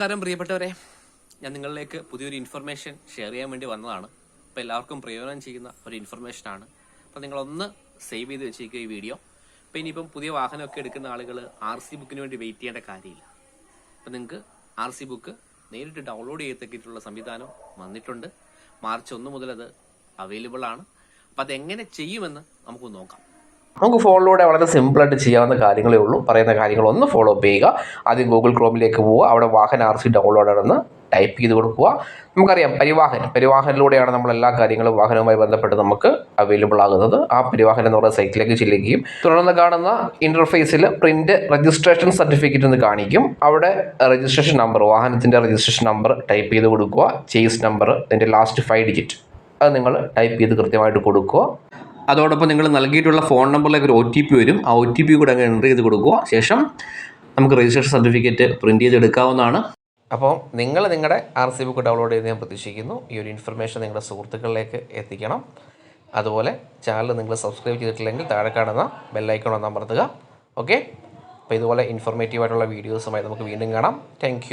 നമസ്കാരം പ്രിയപ്പെട്ടവരെ. ഞാൻ നിങ്ങളിലേക്ക് പുതിയൊരു ഇൻഫർമേഷൻ ഷെയർ ചെയ്യാൻ വേണ്ടി വന്നതാണ്. അപ്പോൾ എല്ലാവർക്കും പ്രയോജനം ചെയ്യുന്ന ഒരു ഇൻഫർമേഷനാണ് അപ്പോൾ നിങ്ങളൊന്ന് സേവ് ചെയ്ത് വെച്ചിരിക്കുക ഈ വീഡിയോ അപ്പോൾ ഇനിയിപ്പം പുതിയ വാഹനമൊക്കെ എടുക്കുന്ന ആളുകൾ ആർ സി ബുക്കിന് വേണ്ടി വെയിറ്റ് ചെയ്യേണ്ട കാര്യമില്ല. അപ്പോൾ നിങ്ങൾക്ക് ആർ സി ബുക്ക് നേരിട്ട് ഡൗൺലോഡ് ചെയ്തിട്ടുള്ള സംവിധാനം വന്നിട്ടുണ്ട്. മാർച്ച് ഒന്ന് മുതൽ അത് അവൈലബിൾ ആണ്. അപ്പോൾ അതെങ്ങനെ ചെയ്യുമെന്ന് നമുക്ക് നോക്കാം. നമുക്ക് ഫോണിലൂടെ വളരെ സിമ്പിളായിട്ട് ചെയ്യാവുന്ന കാര്യങ്ങളേ ഉള്ളൂ. പറയുന്ന കാര്യങ്ങളൊന്ന് ഫോളോ അപ്പ് ചെയ്യുക. ആദ്യം ഗൂഗിൾ ക്രോമിലേക്ക് പോവുക. അവിടെ വാഹന ആർ സി ഡൗൺലോഡ് ആണെന്ന് ടൈപ്പ് ചെയ്ത് കൊടുക്കുക. നമുക്കറിയാം പരിവാഹൻ. പരിവാഹനിലൂടെയാണ് നമ്മൾ എല്ലാ കാര്യങ്ങളും വാഹനവുമായി ബന്ധപ്പെട്ട് നമുക്ക് അവൈലബിൾ ആകുന്നത്. ആ പരിവാഹൻ എന്ന് പറയുന്ന സൈറ്റിലേക്ക് ചെല്ലുകയും തുടർന്ന് കാണുന്ന ഇന്റർഫേസിൽ പ്രിന്റ് രജിസ്ട്രേഷൻ സർട്ടിഫിക്കറ്റ് എന്ന് കാണിക്കും. അവിടെ രജിസ്ട്രേഷൻ നമ്പർ വാഹനത്തിന്റെ രജിസ്ട്രേഷൻ നമ്പർ ടൈപ്പ് ചെയ്ത് കൊടുക്കുക. ചേസ് നമ്പർ അതിന്റെ ലാസ്റ്റ് ഫൈവ് ഡിജിറ്റ് അത് നിങ്ങൾ ടൈപ്പ് ചെയ്ത് കൃത്യമായിട്ട് കൊടുക്കുക. അതോടൊപ്പം നിങ്ങൾ നൽകിയിട്ടുള്ള ഫോൺ നമ്പറിലേക്ക് ഒരു ഒ ടി പി വരും. ആ ഒ ടി പി കൂടെ അങ്ങ് എന്റർ ചെയ്ത് കൊടുക്കുക. ശേഷം നമുക്ക് രജിസ്ട്രേഷൻ സർട്ടിഫിക്കറ്റ് പ്രിന്റ് ചെയ്ത് എടുക്കാവുന്നതാണ്. അപ്പോൾ നിങ്ങൾ നിങ്ങളുടെ ആർ സി ബുക്ക് ഡൗൺലോഡ് ചെയ്ത് ഞാൻ പ്രതീക്ഷിക്കുന്നു. ഈ ഒരു ഇൻഫർമേഷൻ നിങ്ങളുടെ സുഹൃത്തുക്കളിലേക്ക് എത്തിക്കണം. അതുപോലെ ചാനൽ നിങ്ങൾ സബ്സ്ക്രൈബ് ചെയ്തിട്ടില്ലെങ്കിൽ താഴെ കാണുന്ന ബെല്ലൈക്കൺ ഒന്ന് അമർത്തുക. ഓക്കെ അപ്പോൾ ഇതുപോലെ ഇൻഫോർമേറ്റീവ് ആയിട്ടുള്ള വീഡിയോസുമായി നമുക്ക് വീണ്ടും കാണാം. താങ്ക്